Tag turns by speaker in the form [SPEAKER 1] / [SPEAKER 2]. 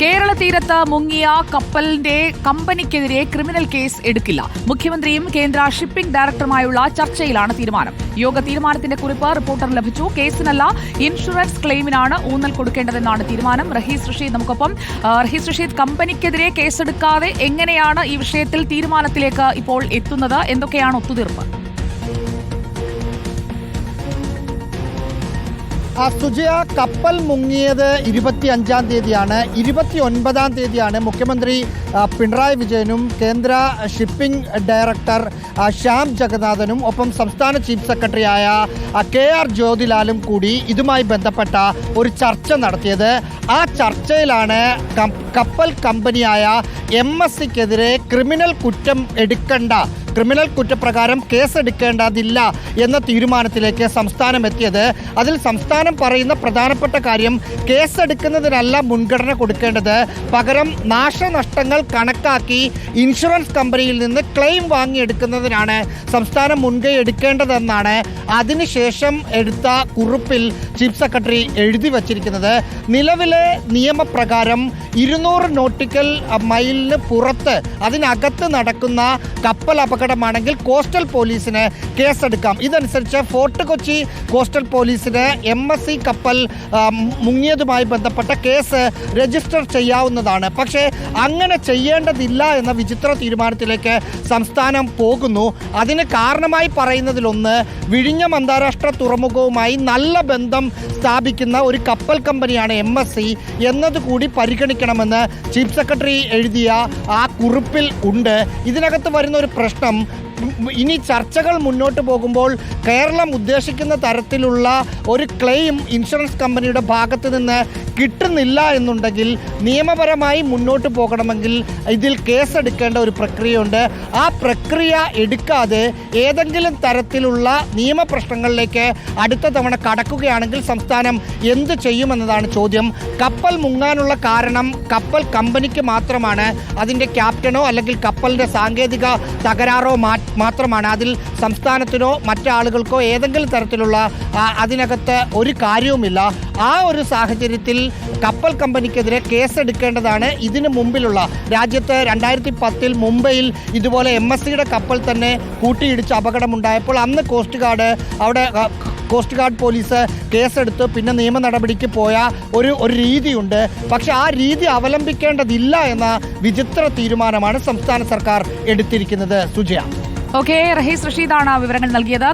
[SPEAKER 1] കേരള തീരത്ത് മുങ്ങിയ കപ്പലിന്റെ കമ്പനിക്കെതിരെ ക്രിമിനൽ കേസ് എടുക്കില്ല. മുഖ്യമന്ത്രിയും കേന്ദ്ര ഷിപ്പിംഗ് ഡയറക്ടറുമായുള്ള ചർച്ചയിലാണ് തീരുമാനം. യോഗ തീരുമാനത്തിന്റെ കുറിപ്പ് റിപ്പോർട്ടർ ലഭിച്ചു. കേസിനല്ല ഇൻഷുറൻസ് ക്ലെയിമിനാണ് ഊന്നൽ കൊടുക്കേണ്ടതെന്നാണ് തീരുമാനം. റഹീസ് റഷീദ് നമുക്കൊപ്പം. റഹീസ് റഷീദ് കമ്പനിക്കെതിരെ കേസെടുക്കാതെ എങ്ങനെയാണ് ഈ വിഷയത്തിൽ തീരുമാനത്തിലേക്ക് ഇപ്പോൾ എത്തുന്നത്? എന്തൊക്കെയാണ് ഒത്തുതീർപ്പ്?
[SPEAKER 2] സുജയ കപ്പൽ മുങ്ങിയത് ഇരുപത്തി അഞ്ചാം തീയതിയാണ്. ഇരുപത്തി ഒൻപതാം തീയതിയാണ് മുഖ്യമന്ത്രി പിണറായി വിജയനും കേന്ദ്ര ഷിപ്പിംഗ് ഡയറക്ടർ ശ്യാം ജഗന്നാഥനും ഒപ്പം സംസ്ഥാന ചീഫ് സെക്രട്ടറിയായ കെ ആർ ജ്യോതിലാലും കൂടി ഇതുമായി ബന്ധപ്പെട്ട ഒരു ചർച്ച നടത്തിയത്. ആ ചർച്ചയിലാണ് കപ്പൽ കമ്പനിയായ എം എസ് സിക്കെതിരെ ക്രിമിനൽ കുറ്റം എടുക്കേണ്ട ക്രിമിനൽ കുറ്റപ്രകാരം കേസെടുക്കേണ്ടതില്ല എന്ന തീരുമാനത്തിലേക്ക് സംസ്ഥാനം എത്തിയത് അതിൽ സംസ്ഥാനം പറയുന്ന പ്രധാനപ്പെട്ട കാര്യം കേസെടുക്കുന്നതിനല്ല മുൻഗണന കൊടുക്കേണ്ടത്. പകരം നാശനഷ്ടങ്ങൾ കണക്കാക്കി ഇൻഷുറൻസ് കമ്പനിയിൽ നിന്ന് ക്ലെയിം വാങ്ങിയെടുക്കുന്നതിനാണ് സംസ്ഥാനം മുൻകൈ എടുക്കേണ്ടതെന്നാണ് അതിനുശേഷം എടുത്ത കുറിപ്പിൽ ചീഫ് സെക്രട്ടറി എഴുതി വച്ചിരിക്കുന്നത്. നിലവിലെ നിയമപ്രകാരം ഇരുന്നൂറ് നോട്ടിക്കൽ മൈലിന് പുറത്ത് അതിനകത്ത് നടക്കുന്ന കപ്പൽ അപകടമാണെങ്കിൽ കോസ്റ്റൽ പോലീസിന് കേസെടുക്കാം. ഇതനുസരിച്ച് ഫോർട്ട് കൊച്ചി കോസ്റ്റൽ പോലീസിന് എം എസ് സി കപ്പൽ മുങ്ങിയതുമായി ബന്ധപ്പെട്ട കേസ് രജിസ്റ്റർ ചെയ്യാവുന്നതാണ്. പക്ഷേ അങ്ങനെ ചെയ്യേണ്ടതില്ല എന്ന വിചിത്ര തീരുമാനത്തിലേക്ക് സംസ്ഥാനം പോകുന്നു. അതിന് കാരണമായി പറയുന്നതിലൊന്ന് വിഴിഞ്ഞം അന്താരാഷ്ട്ര തുറമുഖവുമായി നല്ല ബന്ധം സ്ഥാപിക്കുന്ന ഒരു കപ്പൽ കമ്പനിയാണ് എം എസ് സി എന്നതുകൂടി പരിഗണിക്കണമെന്ന് ചീഫ് സെക്രട്ടറി എഴുതിയ ആ കുറിപ്പിൽ ഉണ്ട്. ഇതിനകത്ത് വരുന്ന ഒരു പ്രശ്നം ഇനി ചർച്ചകൾ മുന്നോട്ട് പോകുമ്പോൾ കേരളം ഉദ്ദേശിക്കുന്ന തരത്തിലുള്ള ഒരു ക്ലെയിം ഇൻഷുറൻസ് കമ്പനിയുടെ ഭാഗത്ത് നിന്ന് കിട്ടുന്നില്ല എന്നുണ്ടെങ്കിൽ നിയമപരമായി മുന്നോട്ട് പോകണമെങ്കിൽ ഇതിൽ കേസെടുക്കേണ്ട ഒരു പ്രക്രിയയുണ്ട്. ആ പ്രക്രിയ എടുക്കാതെ ഏതെങ്കിലും തരത്തിലുള്ള നിയമപ്രശ്നങ്ങളിലേക്ക് അടുത്ത തവണ കടക്കുകയാണെങ്കിൽ സംസ്ഥാനം എന്ത് ചെയ്യുമെന്നതാണ് ചോദ്യം. കപ്പൽ മുങ്ങാനുള്ള കാരണം കപ്പൽ കമ്പനിക്ക് മാത്രമാണ്. അതിന്റെ ക്യാപ്റ്റനോ അല്ലെങ്കിൽ കപ്പലിന്റെ സാങ്കേതിക തകരാറോ മാ മാത്രമാണ്. അതിൽ സംസ്ഥാനത്തിനോ മറ്റാളുകൾക്കോ ഏതെങ്കിലും തരത്തിലുള്ള അതിനകത്ത് ഒരു കാര്യവുമില്ല. ആ ഒരു സാഹചര്യത്തിൽ കപ്പൽ കമ്പനിക്കെതിരെ കേസെടുക്കേണ്ടതാണ്. ഇതിനു മുമ്പിലുള്ള രാജ്യത്ത് രണ്ടായിരത്തി പത്തിൽ മുംബൈയിൽ ഇതുപോലെ എം എസ് സിയുടെ കപ്പൽ തന്നെ കൂട്ടിയിടിച്ച് അപകടമുണ്ടായപ്പോൾ അന്ന് കോസ്റ്റ് ഗാർഡ് അവിടെ കോസ്റ്റ് ഗാർഡ് പോലീസ് കേസെടുത്ത് പിന്നെ നിയമ നടപടിക്ക് പോയ ഒരു ഒരു രീതിയുണ്ട്. പക്ഷെ ആ രീതി അവലംബിക്കേണ്ടതില്ല എന്ന വിചിത്ര തീരുമാനമാണ് സംസ്ഥാന സർക്കാർ എടുത്തിരിക്കുന്നത്. സുജയ.
[SPEAKER 1] ഓക്കെ റഹീസ് റഷീദാണ് വിവരങ്ങൾ നൽകിയത്.